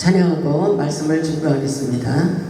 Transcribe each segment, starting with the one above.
찬양하고 말씀을 준비하겠습니다.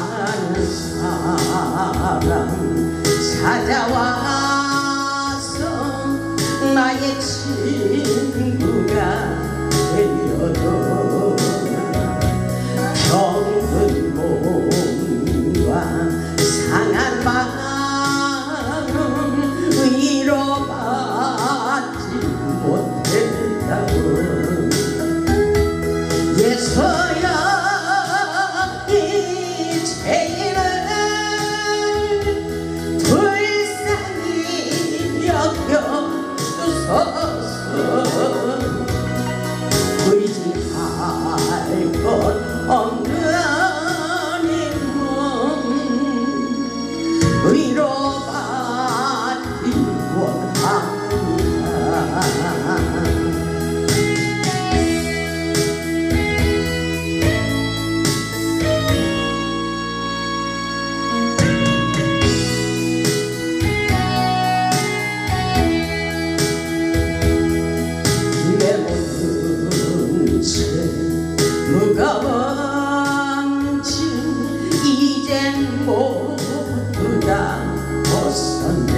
무거운 짐 이젠 모두 다 벗었네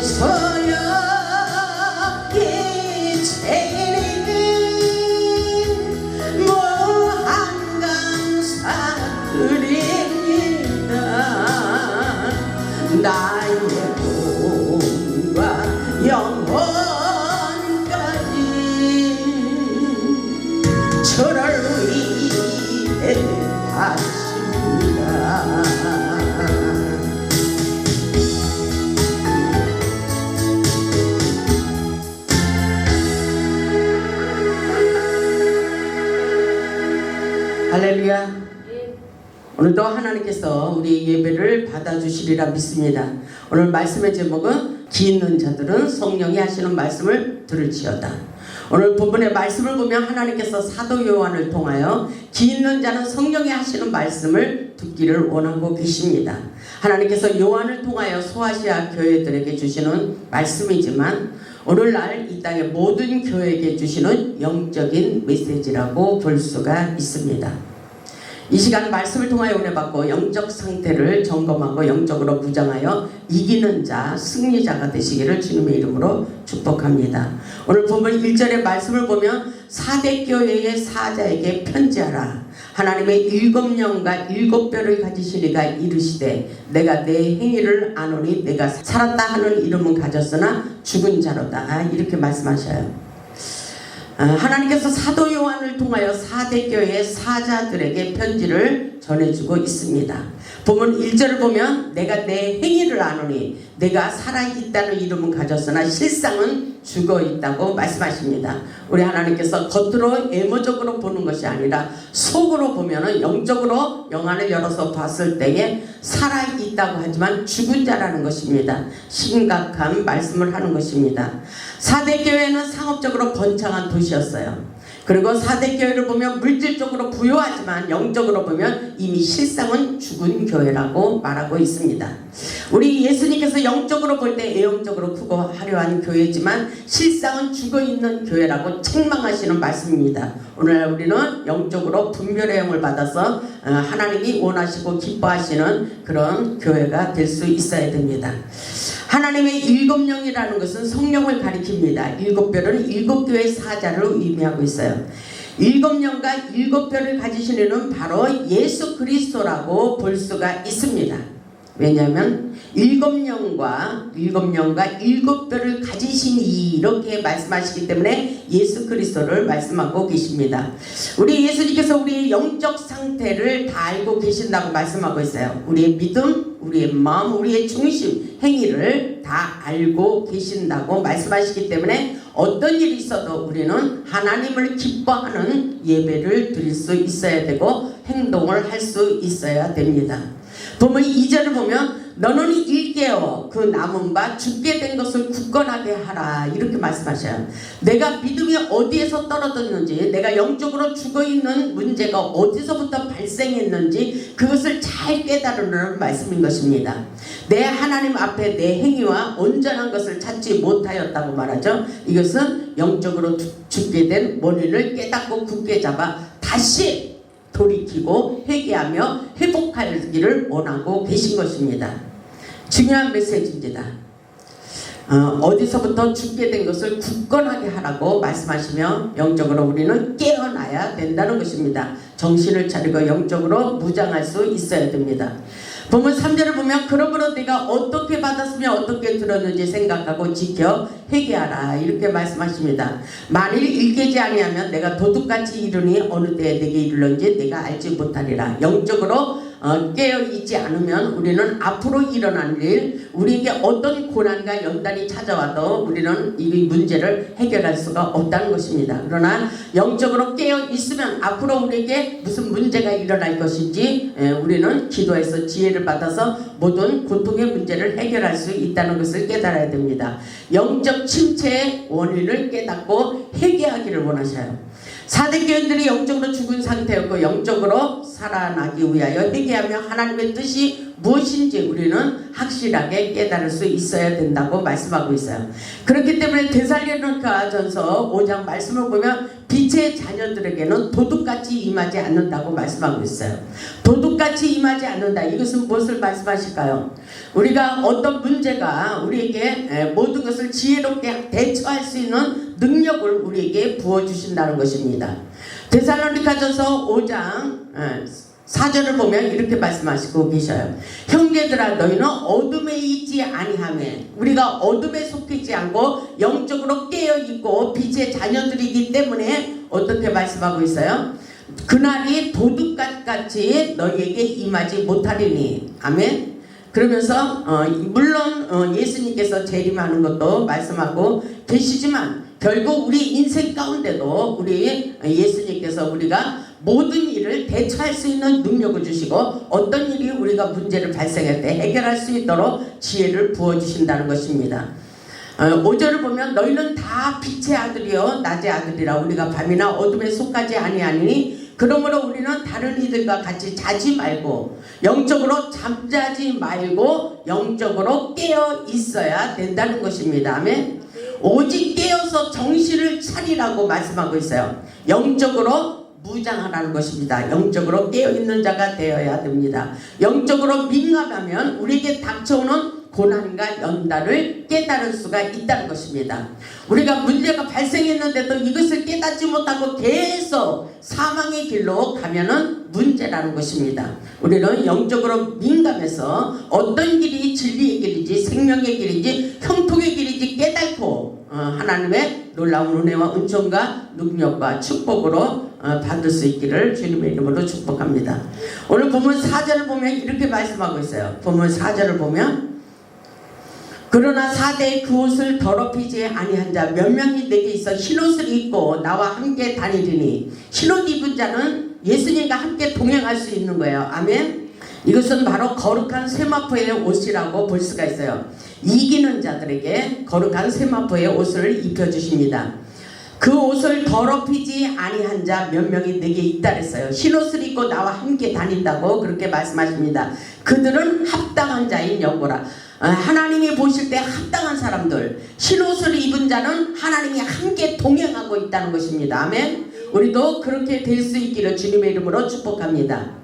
예서 하나님께서 우리 예배를 받아주시리라 믿습니다. 오늘 말씀의 제목은 기 있는 자들은 성령이 하시는 말씀을 들을지어다. 오늘 본문의 말씀을 보면 하나님께서 사도 요한을 통하여 기 있는 자는 성령이 하시는 말씀을 듣기를 원하고 계십니다. 하나님께서 요한을 통하여 소아시아 교회들에게 주시는 말씀이지만 오늘날 이 땅의 모든 교회에게 주시는 영적인 메시지라고 볼 수가 있습니다. 이 시간 말씀을 통하여 은혜 받고 영적 상태를 점검하고 영적으로 무장하여 이기는 자, 승리자가 되시기를 주님의 이름으로 축복합니다. 오늘 본문 1절의 말씀을 보면 사대 교회의 사자에게 편지하라. 하나님의 일곱 영과 일곱 뼈를 가지신 이가 이르시되 내가 내 행위를 아노니 내가 살았다 하는 이름은 가졌으나 죽은 자로다. 이렇게 말씀하셔요. 아, 하나님께서 사도 요한을 통하여 사대 교회의 사자들에게 편지를 전 전해주고 있습니다. 보면 1절을 보면 내가 내 행위를 아노니 내가 살아있다는 이름은 가졌으나 실상은 죽어 있다고 말씀하십니다. 우리 하나님께서 겉으로 애모적으로 보는 것이 아니라 속으로 보면은 영적으로 영안을 열어서 봤을 때에 살아있다고 하지만 죽은 자라는 것입니다. 심각한 말씀을 하는 것입니다. 사대교회는 상업적으로 번창한 도시였어요. 그리고 사대 교회를 보면 물질적으로 부유하지만 영적으로 보면 이미 실상은 죽은 교회라고 말하고 있습니다. 우리 예수님께서 영적으로 볼 때 애영적으로 크고 화려한 교회지만 실상은 죽어 있는 교회라고 책망하시는 말씀입니다. 오늘 우리는 영적으로 분별의 영을 받아서 어, 하나님이 원하시고 기뻐하시는 그런 교회가 될 수 있어야 됩니다. 하나님의 일곱 영이라는 것은 성령을 가리킵니다. 일곱 별은 일곱 교회의 사자를 의미하고 있어요. 일곱 영과 일곱 별을 가지신 이는 바로 예수 그리스도라고 볼 수가 있습니다. 왜냐하면 일곱 영과 일곱 영과 일곱 별을 가지신 이 이렇게 말씀하시기 때문에 예수 그리스도를 말씀하고 계십니다. 우리 예수님께서 우리의 영적 상태를 다 알고 계신다고 말씀하고 있어요. 우리의 믿음, 우리의 마음, 우리의 중심, 행위를 다 알고 계신다고 말씀하시기 때문에 어떤 일이 있어도 우리는 하나님을 기뻐하는 예배를 드릴 수 있어야 되고 행동을 할 수 있어야 됩니다. 보면 이절을 보면 너는 일깨어 그 남은 바 죽게 된 것을 굳건하게 하라 이렇게 말씀하셔요. 내가 믿음이 어디에서 떨어졌는지 내가 영적으로 죽어있는 문제가 어디서부터 발생했는지 그것을 잘 깨달으는 말씀인 것입니다. 내 하나님 앞에 내 행위와 온전한 것을 찾지 못하였다고 말하죠. 이것은 영적으로 죽게 된 원인을 깨닫고 굳게 잡아 다시 돌이키고 회개하며 회복하기를 원하고 계신 것입니다. 중요한 메시지입니다. 어, 디서부터 죽게 된 것을 굳건하게 하라고 말씀하시며 영적으로 우리는 깨어나야 된다는 것입니다. 정신을 차리고 영적으로 무장할 수 있어야 됩니다. 보면 3절을 보면 그러므로 내가 어떻게 받았으며 어떻게 들었는지 생각하고 지켜 회개하라 이렇게 말씀하십니다. 만일 일깨지 아니하면 내가 도둑같이 이르니 어느 때에 내게 이르는지 내가 알지 못하리라. 영적으로 어, 깨어 있지 않으면 우리는 앞으로 일어날 일, 우리에게 어떤 고난과 연단이 찾아와도 우리는 이 문제를 해결할 수가 없다는 것입니다. 그러나 영적으로 깨어 있으면 앞으로 우리에게 무슨 문제가 일어날 것인지 에, 우리는 기도해서 지혜를 받아서 모든 고통의 문제를 해결할 수 있다는 것을 깨달아야 됩니다. 영적 침체의 원인을 깨닫고 회개하기를 원하셔요. 사대교인들이 영적으로 죽은 상태였고 영적으로 살아나기 위하여 회개하며 하나님의 뜻이 무엇인지 우리는 확실하게 깨달을 수 있어야 된다고 말씀하고 있어요. 그렇기 때문에 데살로니가 전서 5장 말씀을 보면 빛의 자녀들에게는 도둑같이 임하지 않는다고 말씀하고 있어요. 도둑같이 임하지 않는다. 이것은 무엇을 말씀하실까요? 우리가 어떤 문제가 우리에게 모든 것을 지혜롭게 대처할 수 있는 능력을 우리에게 부어주신다는 것입니다. 데살로니가전서 5장 4절을 보면 이렇게 말씀하시고 계셔요. 형제들아 너희는 어둠에 있지 아니하며 우리가 어둠에 속하지 않고 영적으로 깨어 있고 빛의 자녀들이기 때문에 어떻게 말씀하고 있어요? 그날이 도둑같이 너희에게 임하지 못하리니 아멘. 그러면서 어, 물론 어, 예수님께서 재림하는 것도 말씀하고 계시지만 결국 우리 인생 가운데도 우리 예수님께서 우리가 모든 일을 대처할 수 있는 능력을 주시고 어떤 일이 우리가 문제를 발생할 때 해결할 수 있도록 지혜를 부어주신다는 것입니다. 어, 5절을 보면 너희는 다 빛의 아들이요 낮의 아들이라 우리가 밤이나 어둠에 속하지 아니하니 그러므로 우리는 다른 이들과 같이 자지 말고 영적으로 잠자지 말고 영적으로 깨어 있어야 된다는 것입니다. 아멘. 오직 깨어서 정신을 차리라고 말씀하고 있어요. 영적으로 무장하라는 것입니다. 영적으로 깨어있는 자가 되어야 됩니다. 영적으로 민감하면 우리에게 닥쳐오는 고난과 연단을 깨달을 수가 있다는 것입니다. 우리가 문제가 발생했는데도 이것을 깨닫지 못하고 계속 사망의 길로 가면은 문제라는 것입니다. 우리는 영적으로 민감해서 어떤 길이 진리의 길인지 생명의 길인지 형통의 길인지 깨닫고 어, 하나님의 놀라운 은혜와 은총과 능력과 축복으로 어, 받을 수 있기를 주님의 이름으로 축복합니다. 오늘 본문 4절을 보면 이렇게 말씀하고 있어요. 본문 4절을 보면 그러나 사대의 그 옷을 더럽히지 아니한 자 몇 명이 내게 있어 흰옷을 입고 나와 함께 다니리니 흰옷 입은 자는 예수님과 함께 동행할 수 있는 거예요. 아멘. 이것은 바로 거룩한 세마포의 옷이라고 볼 수가 있어요. 이기는 자들에게 거룩한 세마포의 옷을 입혀주십니다. 그 옷을 더럽히지 아니한 자 몇 명이 내게 있다 그랬어요. 흰옷을 입고 나와 함께 다닌다고 그렇게 말씀하십니다. 그들은 합당한 자인 영고라. 어, 하나님이 보실 때 합당한 사람들, 흰옷을 입은 자는 하나님이 함께 동행하고 있다는 것입니다. 아멘. 우리도 그렇게 될 수 있기를 주님의 이름으로 축복합니다.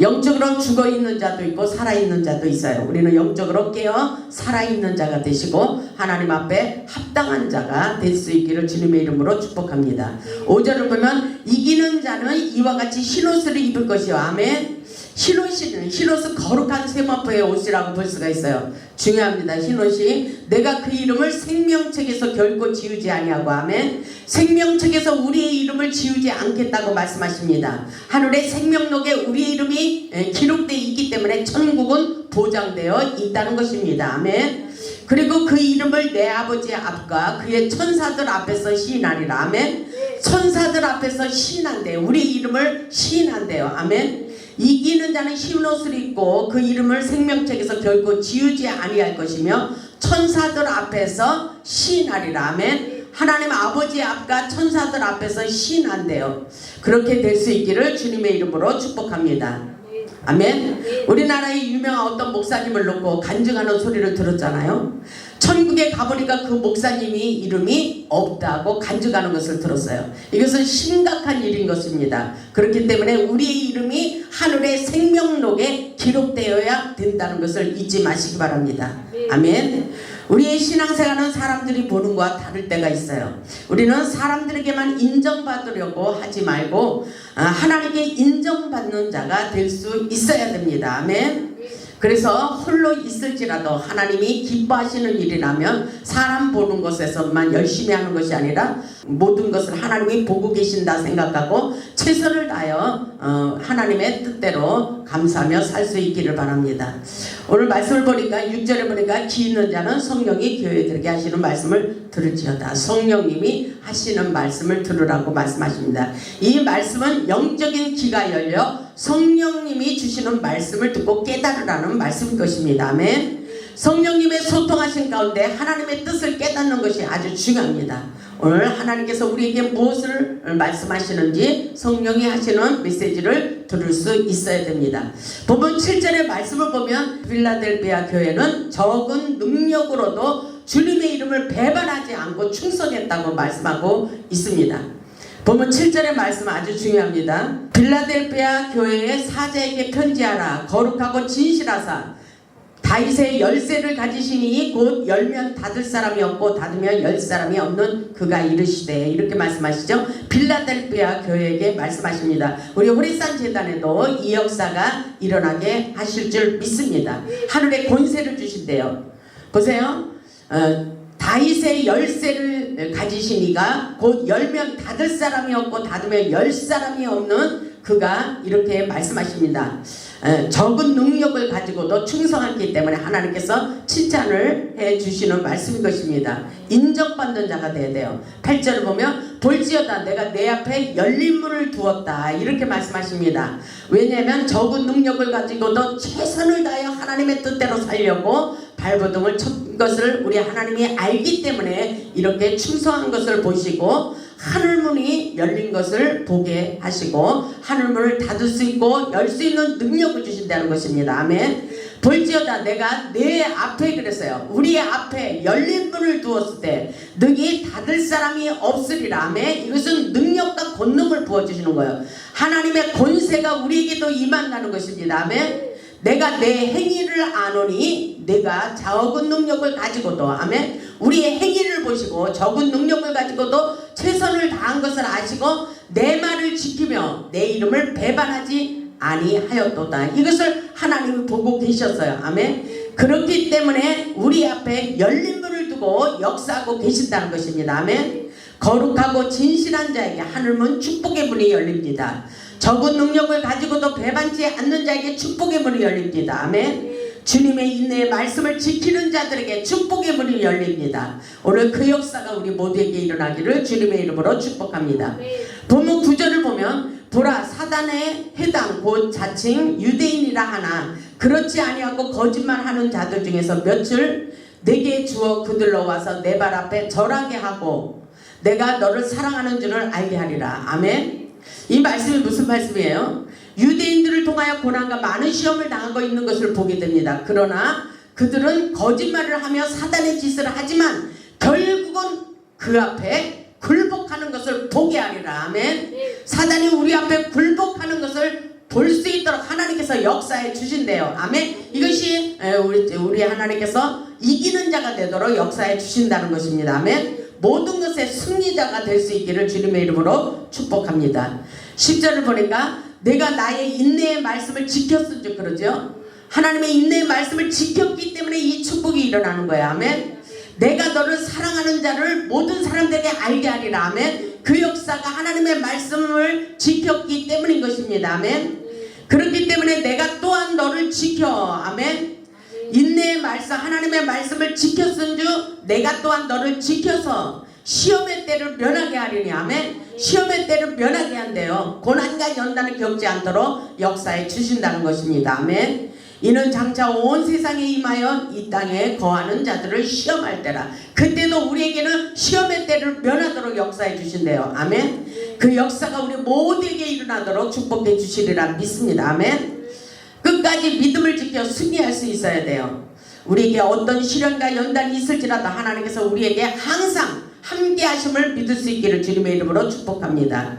영적으로 죽어 있는 자도 있고 살아 있는 자도 있어요. 우리는 영적으로 깨어 살아 있는 자가 되시고 하나님 앞에 합당한 자가 될 수 있기를 주님의 이름으로 축복합니다. 5절을 보면 이기는 자는 이와 같이 흰옷을 입을 것이요. 아멘. 흰옷이는 흰옷은 거룩한 세마포의 옷이라고 볼 수가 있어요. 중요합니다. 흰옷이 내가 그 이름을 생명책에서 결코 지우지 아니하고 아멘. 생명책에서 우리의 이름을 지우지 않겠다고 말씀하십니다. 하늘의 생명록에 우리의 이름이 에, 기록되어 있기 때문에 천국은 보장되어 있다는 것입니다. 아멘. 그리고 그 이름을 내 아버지 앞과 그의 천사들 앞에서 시인하리라. 아멘. 천사들 앞에서 시인한대요. 우리의 이름을 시인한대요. 아멘. 이기는 자는 흰 옷을 입고 그 이름을 생명책에서 결코 지우지 아니할 것이며 천사들 앞에서 시인하리라. 아멘. 하나님 아버지 앞과 천사들 앞에서 시인한대요. 그렇게 될 수 있기를 주님의 이름으로 축복합니다. 아멘. 우리나라에 유명한 어떤 목사님을 놓고 간증하는 소리를 들었잖아요. 천국에 가보니까 그 목사님이 이름이 없다고 간증하는 것을 들었어요. 이것은 심각한 일인 것입니다. 그렇기 때문에 우리의 이름이 하늘의 생명록에 기록되어야 된다는 것을 잊지 마시기 바랍니다. 아멘. 우리의 신앙생활은 사람들이 보는 것과 다를 때가 있어요. 우리는 사람들에게만 인정받으려고 하지 말고 아, 하나님께 인정받는 자가 될 수 있어야 됩니다. 아멘. 그래서 홀로 있을지라도 하나님이 기뻐하시는 일이라면 사람 보는 것에서만 열심히 하는 것이 아니라 모든 것을 하나님이 보고 계신다 생각하고 최선을 다하여 어, 하나님의 뜻대로 감사하며 살 수 있기를 바랍니다. 오늘 말씀을 보니까 6절에 보니까 기 있는 자는 성령이 교회들에게 하시는 말씀을 들을지어다. 성령님이 하시는 말씀을 들으라고 말씀하십니다. 이 말씀은 영적인 귀가 열려 성령님이 주시는 말씀을 듣고 깨달으라는 말씀인 것입니다. 아멘. 성령님의 소통하신 가운데 하나님의 뜻을 깨닫는 것이 아주 중요합니다. 오늘 하나님께서 우리에게 무엇을 말씀하시는지 성령이 하시는 메시지를 들을 수 있어야 됩니다. 본문 7절의 말씀을 보면 빌라델비아 교회는 적은 능력으로도 주님의 이름을 배반하지 않고 충성했다고 말씀하고 있습니다. 본문 7절의 말씀 아주 중요합니다. 빌라델비아 교회의 사제에게 편지하라. 거룩하고 진실하사 다윗의 열쇠를 가지시니 곧 열면 닫을 사람이 없고 닫으면 열 사람이 없는 그가 이르시되 이렇게 말씀하시죠. 빌라델비아 교회에게 말씀하십니다. 우리 호리산 재단에도 이 역사가 일어나게 하실 줄 믿습니다. 하늘의 권세를 주신대요. 보세요. 어, 다윗의 열쇠를 가지시니가 곧 열면 닫을 사람이 없고 닫으면 열 사람이 없는 그가 이렇게 말씀하십니다. 에, 적은 능력을 가지고도 충성했기 때문에 하나님께서 칭찬을 해 주시는 말씀인 것입니다. 인정받는 자가 돼야 돼요. 8절을 보면 볼지어다 내가 내 앞에 열린 문을 두었다 이렇게 말씀하십니다. 왜냐하면 적은 능력을 가지고도 최선을 다하여 하나님의 뜻대로 살려고 발버둥을 쳤 것을 우리 하나님이 알기 때문에 이렇게 충성한 것을 보시고 하늘문이 열린 것을 보게 하시고 하늘문을 닫을 수 있고 열 수 있는 능력을 주신다는 것입니다. 아멘. 볼지어다 내가 내 앞에 그랬어요. 우리의 앞에 열린 문을 두었을 때 능히 닫을 사람이 없으리라. 아멘. 이것은 능력과 권능을 부어주시는 거예요. 하나님의 권세가 우리에게도 임한다는 것입니다. 아멘. 내가 내 행위를 아노니 내가 적은 능력을 가지고도 아멘 우리의 행위를 보시고 적은 능력을 가지고도 최선을 다한 것을 아시고 내 말을 지키며 내 이름을 배반하지 아니하였도다. 이것을 하나님이 보고 계셨어요. 아멘. 그렇기 때문에 우리 앞에 열린 문을 두고 역사하고 계신다는 것입니다. 아멘. 거룩하고 진실한 자에게 하늘문 축복의 문이 열립니다. 적은 능력을 가지고도 배반치 않는 자에게 축복의 문이 열립니다. 아멘. 주님의 인내의 말씀을 지키는 자들에게 축복의 문이 열립니다. 오늘 그 역사가 우리 모두에게 일어나기를 주님의 이름으로 축복합니다. 본문 구절을 보면 보라 사단의 해당 곧 자칭 유대인이라 하나 그렇지 아니하고 거짓말하는 자들 중에서 몇을 내게 주어 그들로 와서 내 발 앞에 절하게 하고 내가 너를 사랑하는 줄을 알게 하리라 아멘 이 말씀이 무슨 말씀이에요? 유대인들을 통하여 고난과 많은 시험을 당하고 있는 것을 보게 됩니다. 그러나 그들은 거짓말을 하며 사단의 짓을 하지만 결국은 그 앞에 굴복하는 것을 보게 하리라. 아멘. 사단이 우리 앞에 굴복하는 것을 볼 수 있도록 하나님께서 역사해 주신대요. 아멘. 이것이 에, 우리 우리 하나님께서 이기는 자가 되도록 역사해 주신다는 것입니다. 아멘. 모든 것의 승리자가 될 수 있기를 주님의 이름으로 축복합니다. 10절을 보니까 내가 나의 인내의 말씀을 지켰은 줄 그러죠. 하나님의 인내의 말씀을 지켰기 때문에 이 축복이 일어나는 거야. 아멘. 내가 너를 사랑하는 자를 모든 사람들에게 알게 하리라. 아멘. 그 역사가 하나님의 말씀을 지켰기 때문인 것입니다. 아멘. 그렇기 때문에 내가 또한 너를 지켜. 아멘. 인내의 말씀, 하나님의 말씀을 지켰은 줄 내가 또한 너를 지켜서 시험의 때를 면하게 하리니 아멘. 시험의 때를 면하게 한대요. 고난과 연단을 겪지 않도록 역사에 주신다는 것입니다. 아멘. 이는 장차 온 세상에 임하여 이 땅에 거하는 자들을 시험할 때라. 그때도 우리에게는 시험의 때를 면하도록 역사해 주신대요. 아멘. 그 역사가 우리 모두에게 일어나도록 축복해 주시리라 믿습니다. 아멘. 끝까지 믿음을 지켜 승리할 수 있어야 돼요. 우리에게 어떤 시련과 연단이 있을지라도 하나님께서 우리에게 항상 함께 하심을 믿을 수 있기를 주님의 이름으로 축복합니다.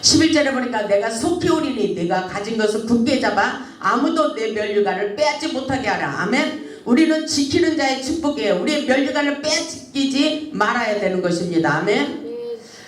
11절에 보니까 내가 속히 오리니 내가 가진 것을 굳게 잡아 아무도 내 멸류관을 빼앗지 못하게 하라. 아멘. 우리는 지키는 자의 축복이에요. 우리의 멸류관을 빼앗기지 말아야 되는 것입니다. 아멘.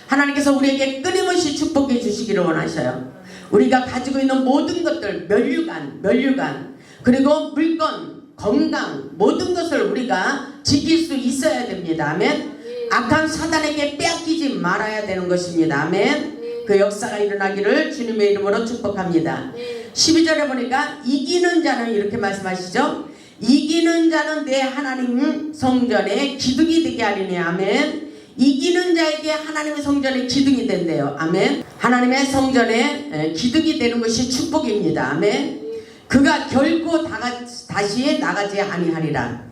하나님께서 우리에게 끊임없이 축복해 주시기를 원하셔요. 우리가 가지고 있는 모든 것들, 멸류관, 멸류관, 그리고 물건, 건강, 모든 것을 우리가 지킬 수 있어야 됩니다. 아멘. 악한 사단에게 빼앗기지 말아야 되는 것입니다. 아멘. 그 역사가 일어나기를 주님의 이름으로 축복합니다. 12절에 보니까 이기는 자는 이렇게 말씀하시죠. 이기는 자는 내 하나님 성전에 기둥이 되게 하리니 아멘. 이기는 자에게 하나님의 성전에 기둥이 된대요. 아멘. 하나님의 성전에 에, 기둥이 되는 것이 축복입니다. 아멘. 그가 결코 다시 나가지 아니하리라.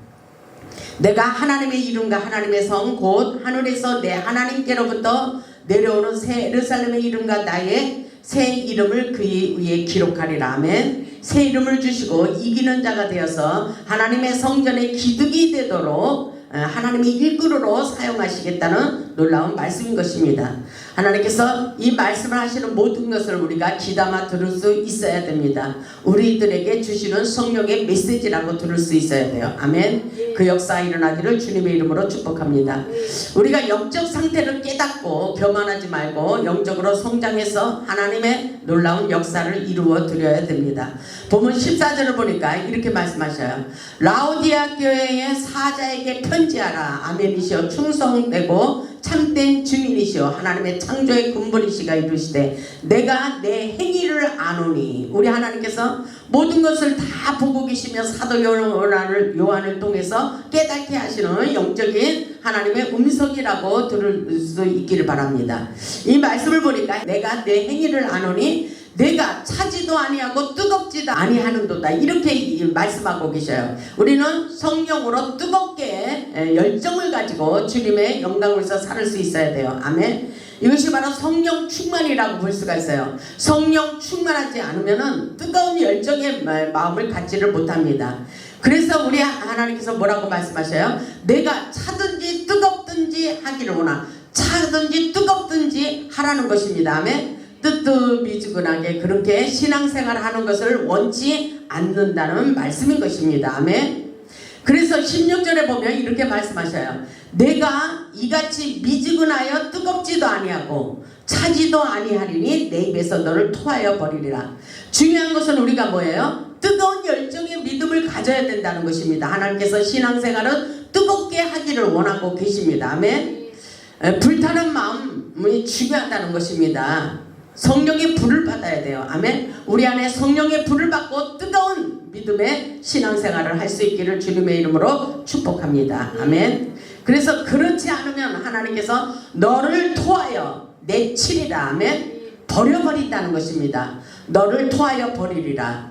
내가 하나님의 이름과 하나님의 성 곧 하늘에서 내 하나님께로부터 내려오는 새 예루살렘의 이름과 나의 새 이름을 그의 위에 기록하리라 아멘 새 이름을 주시고 이기는 자가 되어서 하나님의 성전의 기득이 되도록 어, 하나님의 일꾼으로 사용하시겠다는 놀라운 말씀인 것입니다. 하나님께서 이 말씀을 하시는 모든 것을 우리가 귀담아 들을 수 있어야 됩니다. 우리들에게 주시는 성령의 메시지라고 들을 수 있어야 돼요. 아멘. 그 역사 일어나기를 주님의 이름으로 축복합니다. 우리가 영적 상태를 깨닫고 교만하지 말고 영적으로 성장해서 하나님의 놀라운 역사를 이루어 드려야 됩니다. 본문 14절을 보니까 이렇게 말씀하셔요. 라오디아 교회의 사자에게 편지하라. 아멘이시여 충성되고 참된 주민이시여 하나님의 창조의 근본이시가 이르시되 내가 내 행위를 아노니 우리 하나님께서 모든 것을 다 보고 계시며 사도 요한을 요한을 통해서 깨닫게 하시는 영적인 하나님의 음성이라고 들을 수 있기를 바랍니다. 이 말씀을 보니까 내가 내 행위를 아노니 내가 차지도 아니하고 뜨겁지도 아니하는도다 이렇게 말씀하고 계셔요. 우리는 성령으로 뜨겁게 열정을 가지고 주님의 영광을 위해서 살 수 있어야 돼요. 아멘. 이것이 바로 성령 충만이라고 볼 수가 있어요. 성령 충만하지 않으면은 뜨거운 열정의 마음을 갖지를 못합니다. 그래서 우리 하나님께서 뭐라고 말씀하셔요? 내가 차든지 뜨겁든지 하기를 원하. 차든지 뜨겁든지 하라는 것입니다. 아멘. 뜨뜻미지근하게 그렇게 신앙생활 하는 것을 원치 않는다는 말씀인 것입니다. 아멘. 그래서 16절에 보면 이렇게 말씀하셔요. 내가 이같이 미지근하여 뜨겁지도 아니하고 차지도 아니하리니 내 입에서 너를 토하여 버리리라. 중요한 것은 우리가 뭐예요? 뜨거운 열정의 믿음을 가져야 된다는 것입니다. 하나님께서 신앙생활은 뜨겁게 하기를 원하고 계십니다. 아멘. 에, 불타는 마음이 중요하다는 것입니다. 성령의 불을 받아야 돼요. 아멘. 우리 안에 성령의 불을 받고 뜨거운 믿음의 신앙생활을 할 수 있기를 주님의 이름으로 축복합니다. 아멘. 그래서 그렇지 않으면 하나님께서 너를 토하여 내치리라. 아멘. 버려버린다는 것입니다. 너를 토하여 버리리라.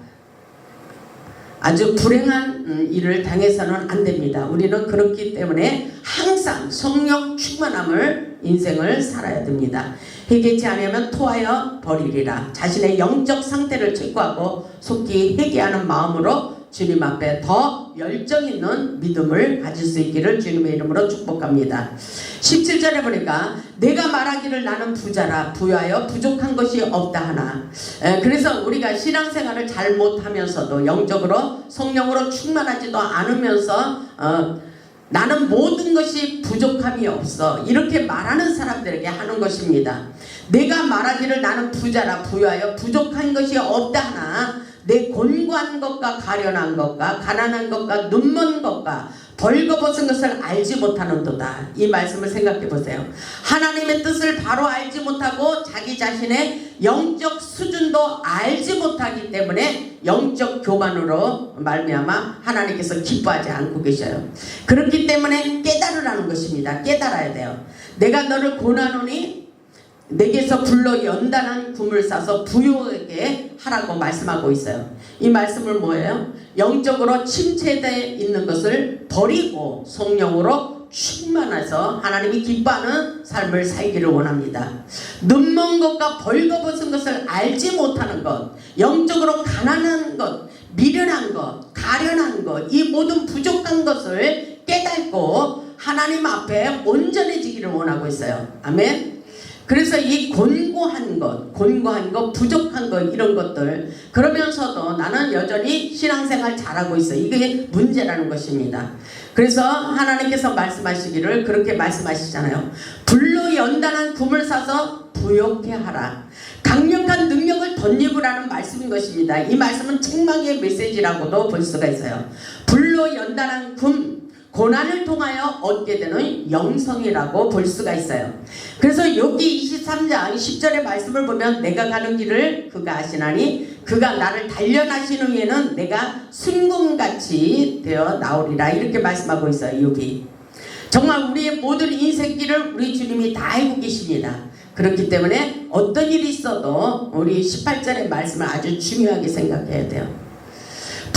아주 불행한 음, 일을 당해서는 안 됩니다. 우리는 그렇기 때문에 항상 성령 충만함을 인생을 살아야 됩니다. 회개치 않으면 토하여 버리리라. 자신의 영적 상태를 체크하고 속히 회개하는 마음으로 주님 앞에 더 열정 있는 믿음을 가질 수 있기를 주님의 이름으로 축복합니다. 17절에 보니까 내가 말하기를 나는 부자라 부여하여 부족한 것이 없다 하나 에, 그래서 우리가 신앙생활을 잘 못하면서도 영적으로 성령으로 충만하지도 않으면서 어, 나는 모든 것이 부족함이 없어 이렇게 말하는 사람들에게 하는 것입니다. 내가 말하기를 나는 부자라 부여하여 부족한 것이 없다 하나 내 곤고한 것과 가련한 것과 가난한 것과 눈먼 것과 벌거벗은 것을 알지 못하는도다. 이 말씀을 생각해 보세요. 하나님의 뜻을 바로 알지 못하고 자기 자신의 영적 수준도 알지 못하기 때문에 영적 교만으로 말미암아 하나님께서 기뻐하지 않고 계셔요. 그렇기 때문에 깨달으라는 것입니다. 깨달아야 돼요. 내가 너를 고나노니 내게서 불러 연단한 금을 싸서 부요에게 하라고 말씀하고 있어요. 이 말씀을 뭐예요? 영적으로 침체되어 있는 것을 버리고 성령으로 충만해서 하나님이 기뻐하는 삶을 살기를 원합니다. 눈먼 것과 벌거벗은 것을 알지 못하는 것, 영적으로 가난한 것, 미련한 것, 가련한 것, 이 모든 부족한 것을 깨닫고 하나님 앞에 온전해지기를 원하고 있어요. 아멘. 그래서 이 곤고한 것, 곤고한 것, 부족한 것 이런 것들 그러면서도 나는 여전히 신앙생활 잘하고 있어. 이게 문제라는 것입니다. 그래서 하나님께서 말씀하시기를 그렇게 말씀하시잖아요. 불로 연단한 금을 사서 부욕해 하라. 강력한 능력을 덧입으라는 말씀인 것입니다. 이 말씀은 책망의 메시지라고도 볼 수가 있어요. 불로 연단한 금 고난을 통하여 얻게 되는 영성이라고 볼 수가 있어요. 그래서 여기 23장 10절의 말씀을 보면 내가 가는 길을 그가 아시나니 그가 나를 단련하시는 후에는 내가 순금같이 되어 나오리라 이렇게 말씀하고 있어요. 여기 정말 우리의 모든 인생길을 우리 주님이 다 알고 계십니다. 그렇기 때문에 어떤 일이 있어도 우리 18절의 말씀을 아주 중요하게 생각해야 돼요.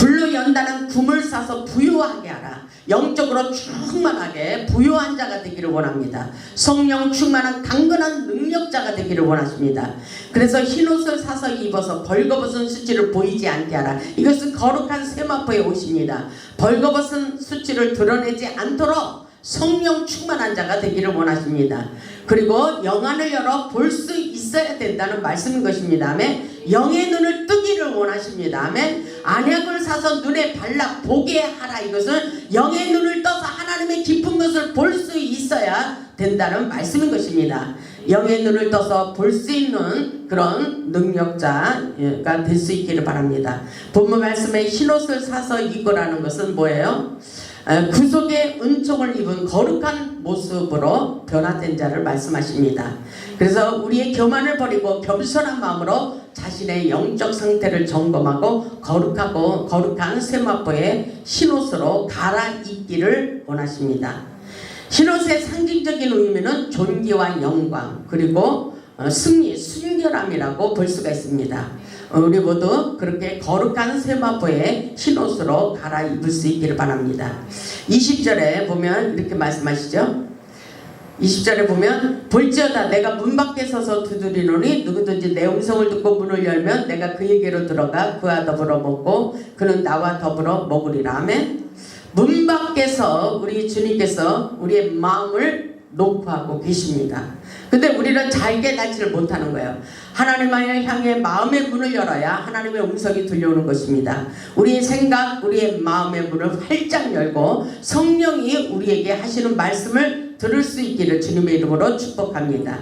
불로 연다는 금을 싸서 부유하게 하라. 영적으로 충만하게 부유한 자가 되기를 원합니다. 성령 충만한 강건한 능력자가 되기를 원하십니다. 그래서 흰옷을 사서 입어서 벌거벗은 수치를 보이지 않게 하라. 이것은 거룩한 세마포의 옷입니다. 벌거벗은 수치를 드러내지 않도록 성령 충만한 자가 되기를 원하십니다. 그리고 영안을 열어 볼 수 있어야 된다는 말씀인 것입니다. 아멘. 영의 눈을 뜨기를 원하십니다. 아멘. 안약을 사서 눈에 발라 보게 하라. 이것은 영의 눈을 떠서 하나님의 깊은 것을 볼 수 있어야 된다는 말씀인 것입니다. 영의 눈을 떠서 볼 수 있는 그런 능력자가 될 수 있기를 바랍니다. 본문 말씀에 흰옷을 사서 입으라는 것은 뭐예요? 구속의 은총을 입은 거룩한 모습으로 변화된 자를 말씀하십니다. 그래서 우리의 교만을 버리고 겸손한 마음으로 자신의 영적 상태를 점검하고 거룩하고 거룩한 세마포의 흰옷으로 갈아입기를 원하십니다. 흰옷의 상징적인 의미는 존귀와 영광 그리고 어, 승리, 순결함이라고 볼 수가 있습니다. 우리 모두 그렇게 거룩한 세마포의 흰옷으로 갈아입을 수 있기를 바랍니다. 20절에 보면 이렇게 말씀하시죠. 20절에 보면 볼지어다 내가 문 밖에 서서 두드리노니 누구든지 내 음성을 듣고 문을 열면 내가 그에게로 들어가 그와 더불어 먹고 그는 나와 더불어 먹으리라. 아멘. 문 밖에서 우리 주님께서 우리의 마음을 높하고 계십니다. 근데 우리는 잘 깨닫지를 못하는 거예요. 하나님을 향해 마음의 문을 열어야 하나님의 음성이 들려오는 것입니다. 우리의 생각, 우리의 마음의 문을 활짝 열고 성령이 우리에게 하시는 말씀을 들을 수 있기를 주님의 이름으로 축복합니다.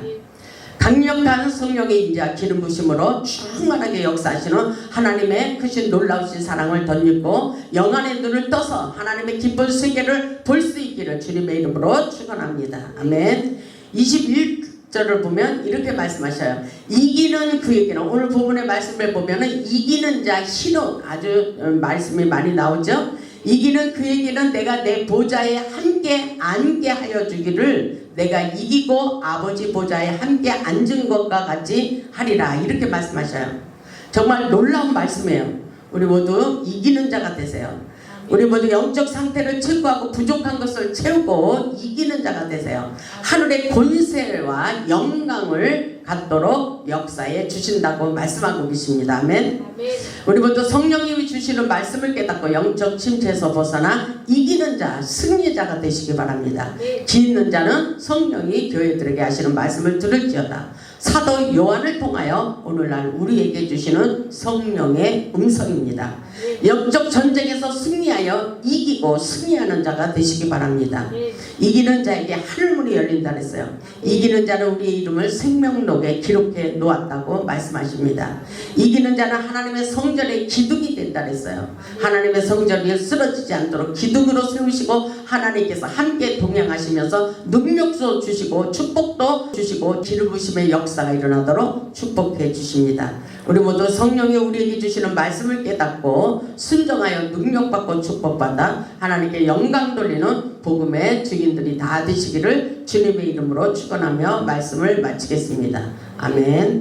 강력한 성령의 인자 기름 부심으로 충만하게 역사하시는 하나님의 크신 놀라우신 사랑을 덧입고 영안의 눈을 떠서 하나님의 기쁜 세계를 볼 수 있기를 주님의 이름으로 축원합니다. 아멘. 21절을 보면 이렇게 말씀하셔요. 이기는 그에게는 오늘 부분의 말씀을 보면은 이기는 자 신호 아주 어, 말씀이 많이 나오죠. 이기는 그에게는 내가 내 보좌에 함께 앉게 하여 주기를 내가 이기고 아버지 보좌에 함께 앉은 것과 같이 하리라 이렇게 말씀하셔요. 정말 놀라운 말씀이에요. 우리 모두 이기는 자가 되세요. 우리 모두 영적 상태를 철구하고 부족한 것을 채우고 이기는 자가 되세요. 하늘의 권세와 영광을 갖도록 역사에 주신다고 말씀하고 계십니다. 아멘. 아멘. 우리 모두 성령님이 주시는 말씀을 깨닫고 영적 침체에서 벗어나 이기는 자, 승리자가 되시기 바랍니다. 네. 기있는 자는 성령이 교회들에게 하시는 말씀을 들을지어다. 사도 요한을 통하여 오늘날 우리에게 주시는 성령의 음성입니다. 네. 영적 전쟁에서 승리하여 이기고 승리하는 자가 되시기 바랍니다. 네. 이기는 자에게 하늘문이 열린다 그랬어요. 이기는 자는 우리의 이름을 생명 록에 기록해 놓았다고 말씀하십니다. 이기는 자는 하나님의 성전의 기둥이 된다 그랬어요. 하나님의 성전이 쓰러지지 않도록 기둥으로 세우시고 하나님께서 함께 동행하시면서 능력도 주시고 축복도 주시고 기름부심의 역사가 일어나도록 축복해 주십니다. 우리 모두 성령이 우리에게 주시는 말씀을 깨닫고 순종하여 능력받고 축복받아 하나님께 영광 돌리는 복음의 증인들이 다 되시기를 주님의 이름으로 축원하며 말씀을 마치겠습니다. 아멘.